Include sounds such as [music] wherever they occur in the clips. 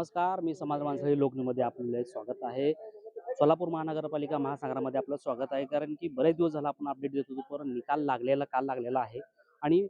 नमस्कार मी समाज माणसाळी लोकनीमध्ये आपले स्वागत आहे. सोलापूर महानगरपालिका महासागरामध्ये आपलं स्वागत आहे कारण की बरेच दिवस झाला आपण अपडेट देत होतो पण निकाल लागलेला काल लागलेला आहे. आणि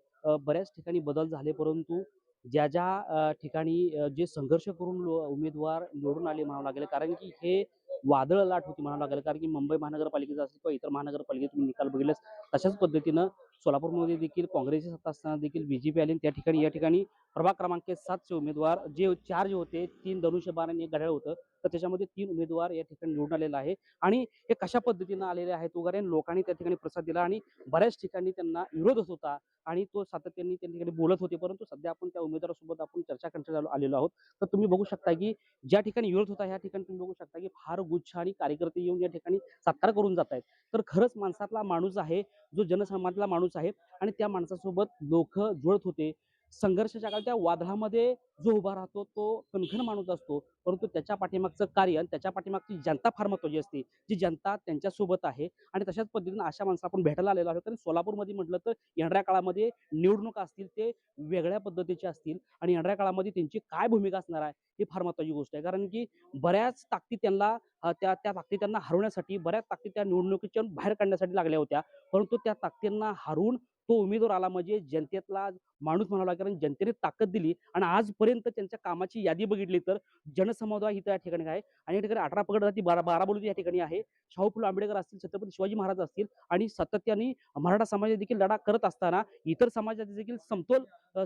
बऱ्याच ठिकाणी बदल झाले परंतु ज्या ज्या ठिकाणी जे संघर्ष करून उमेदवार निवडून आले म्हणावं लागेल कारण की हे वादळ लाट होती म्हणावं लागेल कारण की मुंबई महानगरपालिकेचं असेल किंवा इतर महानगरपालिकेत तुम्ही निकाल बघितलेस तशाच पद्धतीनं सोलापूरमध्ये देखील काँग्रेसची सत्ता असताना देखील बी जे पी आली त्या ठिकाणी या ठिकाणी प्रभाग क्रमांक सातचे उमेदवार जे चार जे होते तीन धनुष्यबाण आणि एक घड्याळ होतं. तर त्याच्यामध्ये तीन उमेदवार या ठिकाणी निवडून आलेला आहे. आणि हे कशा पद्धतीनं आलेले आहेत वगैरे लोकांनी त्या ठिकाणी प्रसाद दिला आणि बऱ्याच ठिकाणी त्यांना विरोध होत होता आणि तो सातत्याने त्या ठिकाणी बोलत होते. परंतु सध्या आपण त्या उमेदवारासोबत आपण चर्चा करण्यात आलेलो आहोत. तर तुम्ही बघू शकता की ज्या ठिकाणी विरोध होता ह्या ठिकाणी तुम्ही बघू शकता की फार गुच्छ आणि कार्यकर्ते येऊन या ठिकाणी सत्कार करून जात आहेत तर खरंच माणसातला माणूस आहे जो जनसामान्यातला माणूस आहे आणि त्या माणसासोबत लोक जुळत होते. संघर्षाच्या काळात त्या वादळामध्ये जो उभा राहतो तो कणखण माणूस असतो. परंतु त्याच्या पाठीमागचं कार्य आणि त्याच्या पाठीमागची जनता फार महत्वाची असते. जी जनता त्यांच्यासोबत आहे आणि तशाच पद्धतीनं अशा माणसं आपण भेटायला आलेलो आहोत. कारण सोलापूरमध्ये म्हटलं तर येणाऱ्या काळामध्ये निवडणुका असतील ते वेगळ्या पद्धतीचे असतील आणि येणाऱ्या काळामध्ये त्यांची काय भूमिका असणार आहे ही फार महत्वाची गोष्ट आहे. कारण की बऱ्याच ताकदी त्यांना त्या त्या ताकदी त्यांना हरवण्यासाठी बऱ्याच ताकदी त्या निवडणुकीच्या बाहेर काढण्यासाठी लागल्या होत्या. परंतु त्या ताकदींना हरवून तो उमेदवार आला म्हणजे जनतेतला माणूस म्हणावा लागेल कारण जनतेने ताकद दिली. आणि आजपर्यंत त्यांच्या कामाची यादी बघितली तर जनसमुदाय ही त्या ठिकाणी आहे. आणि या ठिकाणी अठरा पगड जाती बारा बारा बोलू या ठिकाणी आहे. शाहू फुले आंबेडकर असतील छत्रपती शिवाजी महाराज असतील आणि सातत्याने मराठा समाजात देखील लढा करत असताना इतर समाजाचे देखील समतोल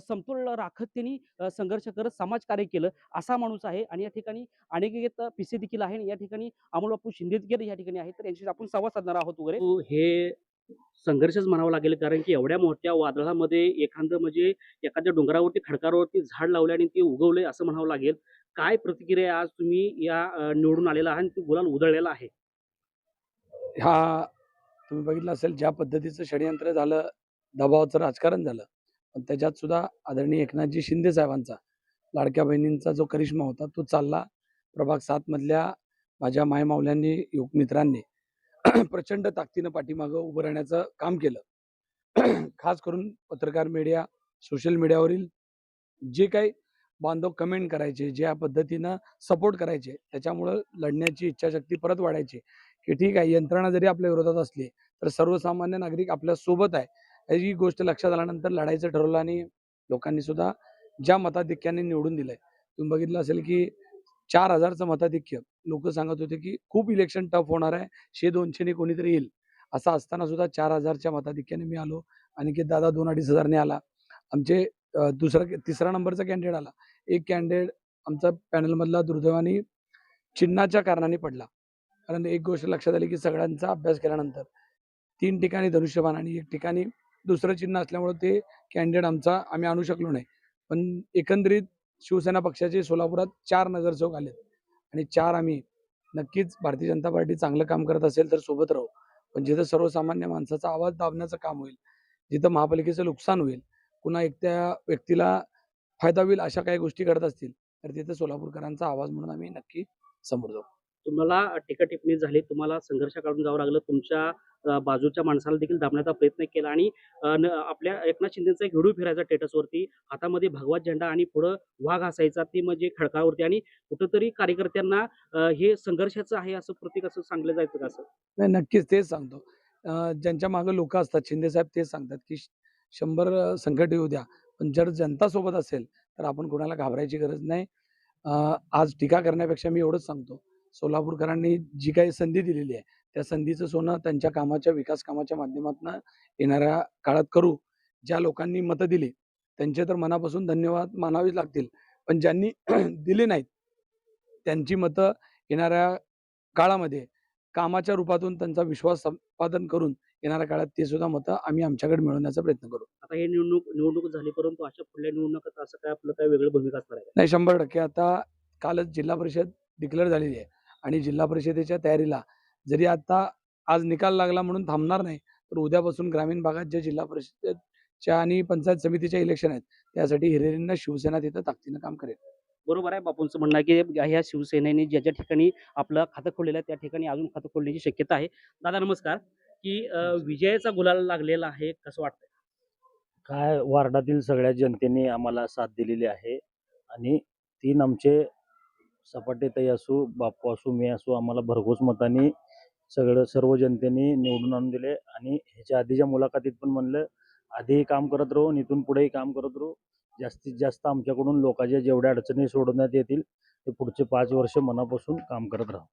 समतोल राखत त्यांनी संघर्ष करत समाजकार्य केलं असा माणूस आहे. आणि या ठिकाणी अनेक पिसे देखील आहे आणि या ठिकाणी अमोल बापू शिंदे देखील या ठिकाणी आहे तर यांच्याशी आपण संवाद साधणार आहोत वगैरे. हे संघर्षच म्हणावं लागेल कारण की एवढ्या मोठ्या वादळामध्ये एखादं म्हणजे एखाद्या डोंगरावरती खडकावरती झाड लावले आणि ते उगवले असं म्हणावं लागेल. काय प्रतिक्रिया आज तुम्ही या निवडून आलेला आहे आणि तो गुलाल उधळलेला आहे? ह्या तुम्ही बघितलं असेल ज्या पद्धतीचं षडयंत्र झालं दबावाचं राजकारण झालं पण त्याच्यात सुद्धा आदरणीय एकनाथजी शिंदे साहेबांचा लाडक्या बहिणींचा जो करिश्मा होता तो चालला. प्रभाग सात मधल्या माझ्या मायमावल्यांनी युवक मित्रांनी [clears throat] प्रचंड ताकदीनं पाठीमागं उभं राहण्याचं काम केलं. [clears throat] खास करून पत्रकार मीडिया सोशल मीडियावरील जे काही बांधव कमेंट करायचे ज्या पद्धतीनं सपोर्ट करायचे त्याच्यामुळं लढण्याची इच्छाशक्ती परत वाढायची. की ठीक आहे यंत्रणा जरी आपल्या विरोधात असली तर सर्वसामान्य नागरिक आपल्यासोबत आहे. ही गोष्ट लक्षात आल्यानंतर लढायचं ठरवलं आणि लोकांनी सुद्धा ज्या मताधिक्याने निवडून दिलंय. तुम्ही बघितलं असेल की चार हजारचं मताधिक्य. लोक सांगत होते की खूप इलेक्शन टफ होणार आहे. शे दोनशेने कोणीतरी येईल. असं असताना सुद्धा चार हजारच्या मताधिक्याने मी आलो. आणि दादा दोन अडीच हजारने आला. आमचे दुसरा तिसरा नंबरचा कॅन्डिडेट आला. एक कॅन्डिडेट आमचा पॅनलमधला दुर्दैवाने चिन्हाच्या कारणाने पडला. कारण एक गोष्ट लक्षात आली की सगळ्यांचा अभ्यास केल्यानंतर. तीन ठिकाणी धनुष्यबाण आणि एक ठिकाणी दुसरं चिन्ह असल्यामुळे ते कॅन्डिडेट आमचा आम्ही आणू शकलो नाही. पण एकंदरीत शिवसेना पक्षाचे सोलापुरात चार नगरसेवक आलेत. आणि चार आम्ही नक्कीच भारतीय जनता पार्टी चांगलं काम करत असेल तर सोबत राहू. पण जिथं सर्वसामान्य माणसाचा आवाज दाबण्याचं काम होईल जिथं महापालिकेचं नुकसान होईल पुन्हा एकट्या व्यक्तीला फायदा होईल अशा काही गोष्टी करत असतील तर तिथे सोलापूरकरांचा आवाज म्हणून आम्ही नक्की समोर जाऊ. तुम्हाला टिकटिपणी झाली तुम्हाला संघर्ष काढून जावं लागलं तुमच्या बाजूच्या माणसाला देखील दाबण्याचा प्रयत्न केला आणि न- आपल्या एकनाथ शिंदेचा एक व्हिडिओ फिरायचा टेटसवरती हातामध्ये भगवा झेंडा आणि पुढं वाघ असायचा ते म्हणजे खडकावरती आणि कुठंतरी कार्यकर्त्यांना हे संघर्षाचं आहे असं प्रतीक असं सांगलं जायचं का असं? नाही नक्कीच तेच सांगतो. ज्यांच्या मागे लोक असतात शिंदे साहेब तेच सांगतात की शंभर संकट येऊ द्या पण जर जनता सोबत असेल तर आपण कोणाला घाबरायची गरज नाही. आज टीका करण्यापेक्षा मी एवढंच सांगतो. सोलापूरकरांनी जी काही संधी दिलेली आहे त्या संधीचं सोनं त्यांच्या कामाच्या विकास कामाच्या माध्यमातून येणाऱ्या काळात करू ज्या लोकांनी मतं दिली त्यांचे तर मनापासून धन्यवाद मानावेच लागतील. पण ज्यांनी [clears throat] दिली नाहीत त्यांची मतं येणाऱ्या काळामध्ये कामाच्या रूपातून त्यांचा विश्वास संपादन करून येणाऱ्या काळात ते सुद्धा मतं आम्ही आमच्याकडे मिळवण्याचा प्रयत्न करू. आता हे निवडणूक निवडणूक झाली परंतु अशा पुढल्या निवडणुकीत असं काय आपलं काय वेगळं भूमिका असणार आहे? नाही शंभर टक्के. आता कालच जिल्हा परिषद डिक्लेअर झालेली आहे. आणि जिल्हा परिषदेच्या तयारीला. जरी आता आज निकाल लागला म्हणून थांबणार नाही तर उद्यापासून ग्रामीण भागात जे जिल्हा परिषदच्या आणि पंचायत समितीच्या इलेक्शन आहेत त्यासाठी हिरिरींना शिवसेना तिथं ताकदीनं काम करेल. बरोबर आहे बापूंचं म्हणणं आहे की ह्या शिवसेनेने ज्या ज्या ठिकाणी आपलं खातं खोललेलं आहे त्या ठिकाणी अजून खातं खोलण्याची शक्यता आहे. दादा नमस्कार. की विजयाचा गुलाल लागलेला आहे कसं वाटतंय? काय वार्डातील सगळ्या जनतेने आम्हाला साथ दिलेली आहे आणि तीन आमचे सपाटेताई असू बापू असू मी असू आम्हाला भरघोस मताने सगळं सर्व जनतेने निवडून आणून दिले. आणि ह्याच्या आधीच्या मुलाखतीत पण म्हणलं आधीही काम करत राहू आणि इथून पुढेही काम करत राहू. जास्तीत जास्त आमच्याकडून लोकांच्या जेवढ्या अडचणी सोडवण्यात येतील ते पुढचे पाच वर्ष मनापासून काम करत राहू.